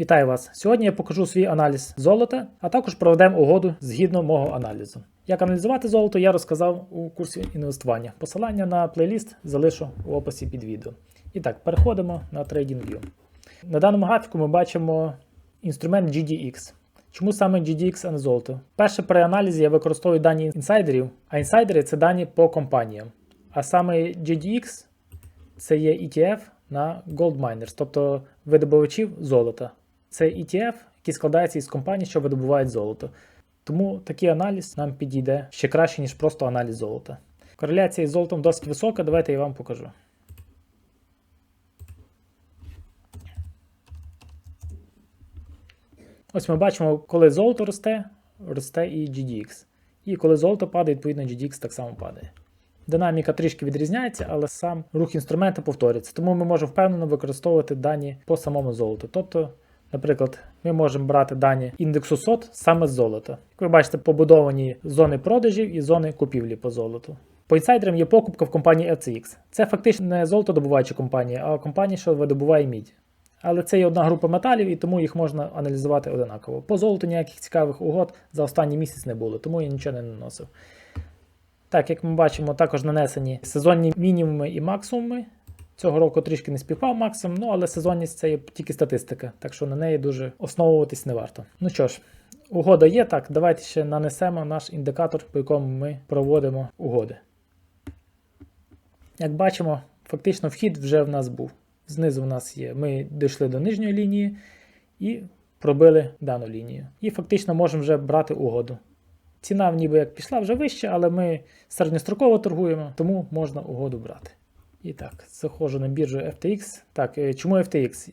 Вітаю вас! Сьогодні я покажу свій аналіз золота, а також проведемо угоду згідно мого аналізу. Як аналізувати золото, я розказав у курсі інвестування. Посилання на плейліст залишу у описі під відео. І так, переходимо на TradingView. На даному графіку ми бачимо інструмент GDX. Чому саме GDX, а не золото? Перше, при аналізі я використовую дані інсайдерів, а інсайдери це дані по компаніям. А саме GDX це є ETF на Gold Miners, тобто видобувачів золота. Це ETF, який складається із компаній, що видобувають золото. Тому такий аналіз нам підійде ще краще, ніж просто аналіз золота. Кореляція із золотом досить висока, давайте я вам покажу. Ось ми бачимо, коли золото росте, росте і GDX. І коли золото падає, відповідно GDX так само падає. Динаміка трішки відрізняється, але сам рух інструменту повторюється. Тому ми можемо впевнено використовувати дані по самому золоту. Тобто, наприклад, ми можемо брати дані індексу SOT саме з золота. Як ви бачите, побудовані зони продажів і зони купівлі по золоту. По інсайдерам є покупка в компанії FCX. Це фактично не золотодобуваюча компанія, а компанія, що видобуває мідь. Але це є одна група металів, і тому їх можна аналізувати одинаково. По золоту ніяких цікавих угод за останній місяць не було, тому я нічого не наносив. Так, як ми бачимо, також нанесені сезонні мінімуми і максимуми. Цього року трішки не співпав максимум, ну але сезонність це є тільки статистика, так що на неї дуже основуватись не варто. Ну що ж, угода є, так, давайте ще нанесемо наш індикатор, по якому ми проводимо угоди. Як бачимо, фактично вхід вже в нас був. Знизу в нас є. Ми дійшли до нижньої лінії і пробили дану лінію. І фактично можемо вже брати угоду. Ціна ніби як пішла вже вище, але ми середньостроково торгуємо, тому можна угоду брати. І так, заходжу на біржу FTX. Так, е, чому FTX?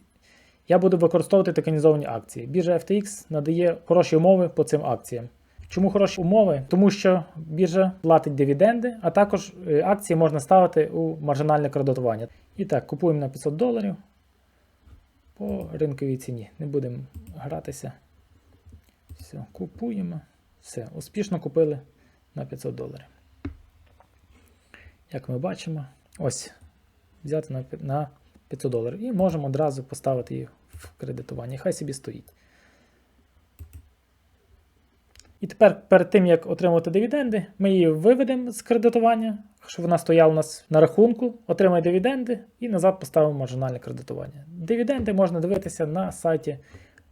Я буду використовувати токенізовані акції. Біржа FTX надає хороші умови по цим акціям. Чому хороші умови? Тому що біржа платить дивіденди, а також е, акції можна ставити у маржинальне кредитування. І так, купуємо на 500 доларів по ринковій ціні. Не будемо гратися. Все, купуємо. Все, успішно купили на 500 доларів. Як ми бачимо, ось взяти на на 500 доларів і можемо одразу поставити їх в кредитування. Хай собі стоїть. І тепер, перед тим як отримувати дивіденди, ми її виведемо з кредитування, щоб вона стояла у нас на рахунку, отримає дивіденди і назад поставимо маржинальне кредитування. Дивіденди можна дивитися на сайті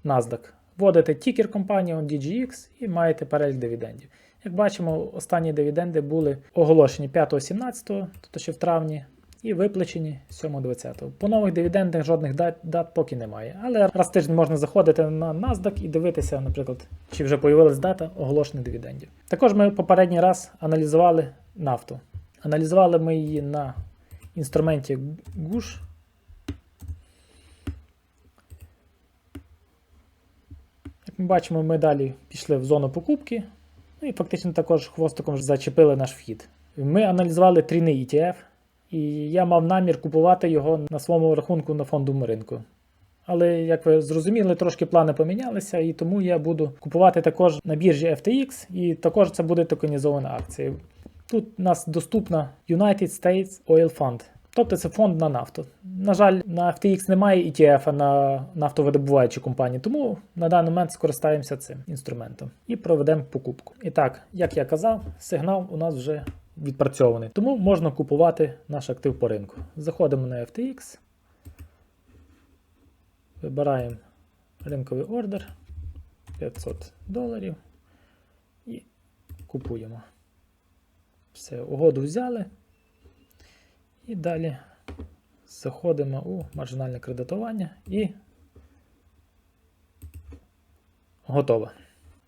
NASDAQ. Вводите тікер компанії DGX і маєте перелік дивідендів. Як бачимо, останні дивіденди були оголошені 5-17, тобто ще в травні, і виплачені 7-20. По нових дивідендах жодних дат, дат поки немає. Але раз в тиждень можна заходити на NASDAQ і дивитися, наприклад, чи вже появилась дата оголошених дивідендів. Також ми попередній раз аналізували нафту. Аналізували ми її на інструменті GUSH. Як ми бачимо, ми далі пішли в зону покупки. Ну і фактично також хвостиком зачепили наш вхід. Ми аналізували трійний ETF, і я мав намір купувати його на своєму рахунку на фондовому ринку. Але, як ви зрозуміли, трошки плани помінялися, і тому я буду купувати також на біржі FTX, і також це буде токенізована акція. Тут у нас доступна United States Oil Fund. Тобто це фонд на нафту. На жаль, на FTX немає ETF на нафтовидобуваючі компанії, тому на даний момент скористаємося цим інструментом і проведемо покупку. І так, як я казав, сигнал у нас вже відпрацьований, тому можна купувати наш актив по ринку. Заходимо на FTX, вибираємо ринковий ордер 500 доларів і купуємо. Все, угоду взяли. І далі заходимо у маржинальне кредитування і готово.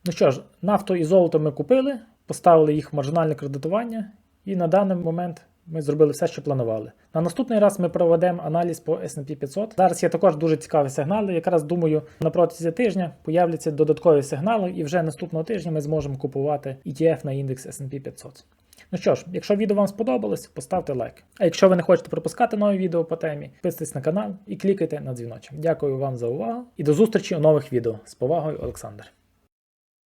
Ну що ж, нафту і золото ми купили, поставили їх в маржинальне кредитування, і на даний момент ми зробили все, що планували. На наступний раз ми проведемо аналіз по SP 500. Зараз є також дуже цікаві сигнали. Якраз думаю, на протязі тижня появляться додаткові сигнали, і вже наступного тижня ми зможемо купувати ETF на індекс SP 500. Ну що ж, якщо відео вам сподобалось, поставте лайк. А якщо ви не хочете пропускати нові відео по темі, підписуйтесь на канал і клікайте на дзвіночок. Дякую вам за увагу і до зустрічі у нових відео. З повагою, Олександр.